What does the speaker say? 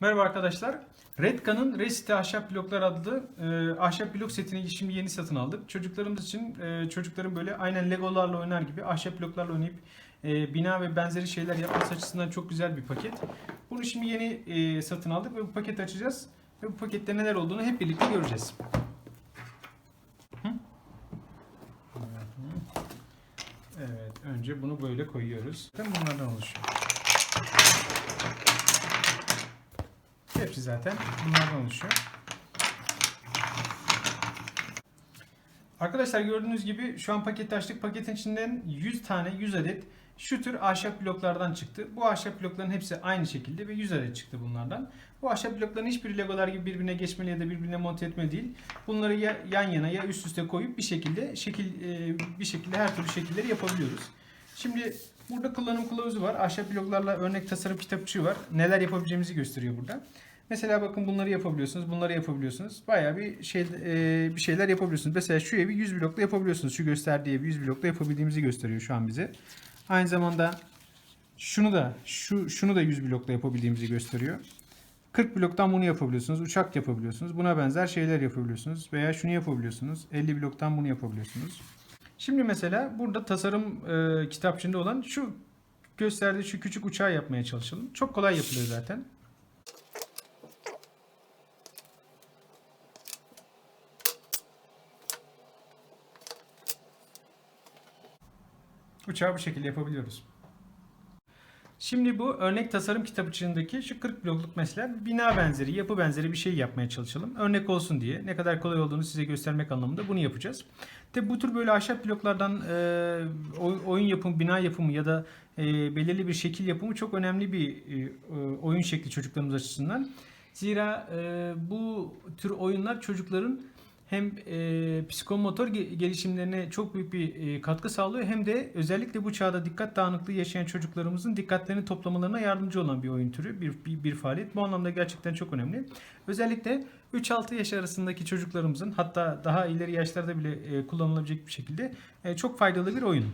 Merhaba arkadaşlar. Redcan'ın Resite Ahşap Bloklar adlı e, ahşap blok setini şimdi yeni satın aldık. Çocuklarımız için e, çocukların böyle aynen Legolarla oynar gibi ahşap bloklarla oynayıp e, bina ve benzeri şeyler yapması açısından çok güzel bir paket. Bunu şimdi yeni e, satın aldık ve bu paketi açacağız. Ve bu pakette neler olduğunu hep birlikte göreceğiz. Evet, önce bunu böyle koyuyoruz. Bunlardan oluşuyor. Hepsi zaten bunlardan oluşuyor. Arkadaşlar gördüğünüz gibi şu an paketi açtık. Paketin içinden 100 tane 100 adet şu tür ahşap bloklardan çıktı. Bu ahşap blokların hepsi aynı şekilde ve 100 adet çıktı bunlardan. Bu ahşap blokların hiçbir legolar gibi birbirine geçmeli ya da birbirine monte etme değil. Bunları ya yan yana ya üst üste koyup bir şekilde şekil e, bir şekilde her türlü şekilleri yapabiliyoruz. Şimdi burada kullanım kılavuzu var. Ahşap bloklarla örnek tasarım kitapçığı var. Neler yapabileceğimizi gösteriyor burada. Mesela bakın bunları yapabiliyorsunuz, bunları yapabiliyorsunuz. Bayağı bir şey e, bir şeyler yapabiliyorsunuz. Mesela şu evi 100 blokla yapabiliyorsunuz. Şu gösterdiği evi 100 blokla yapabildiğimizi gösteriyor şu an bize. Aynı zamanda şunu da şu şunu da 100 blokla yapabildiğimizi gösteriyor. 40 bloktan bunu yapabiliyorsunuz. Uçak yapabiliyorsunuz. Buna benzer şeyler yapabiliyorsunuz. Veya şunu yapabiliyorsunuz. 50 bloktan bunu yapabiliyorsunuz. Şimdi mesela burada tasarım e, kitapçığında olan şu gösterdiği şu küçük uçağı yapmaya çalışalım. Çok kolay yapılıyor zaten. Uçağı bu şekilde yapabiliyoruz. Şimdi bu örnek tasarım kitapçığındaki şu 40 blokluk mesela bina benzeri, yapı benzeri bir şey yapmaya çalışalım. Örnek olsun diye ne kadar kolay olduğunu size göstermek anlamında bunu yapacağız. Tabi bu tür böyle ahşap bloklardan e, oy- oyun yapımı, bina yapımı ya da e, belirli bir şekil yapımı çok önemli bir e, oyun şekli çocuklarımız açısından. Zira e, bu tür oyunlar çocukların hem e, psikomotor ge- gelişimlerine çok büyük bir e, katkı sağlıyor hem de özellikle bu çağda dikkat dağınıklığı yaşayan çocuklarımızın dikkatlerini toplamalarına yardımcı olan bir oyun türü, bir, bir, bir faaliyet. Bu anlamda gerçekten çok önemli. Özellikle 3-6 yaş arasındaki çocuklarımızın hatta daha ileri yaşlarda bile e, kullanılabilecek bir şekilde e, çok faydalı bir oyun.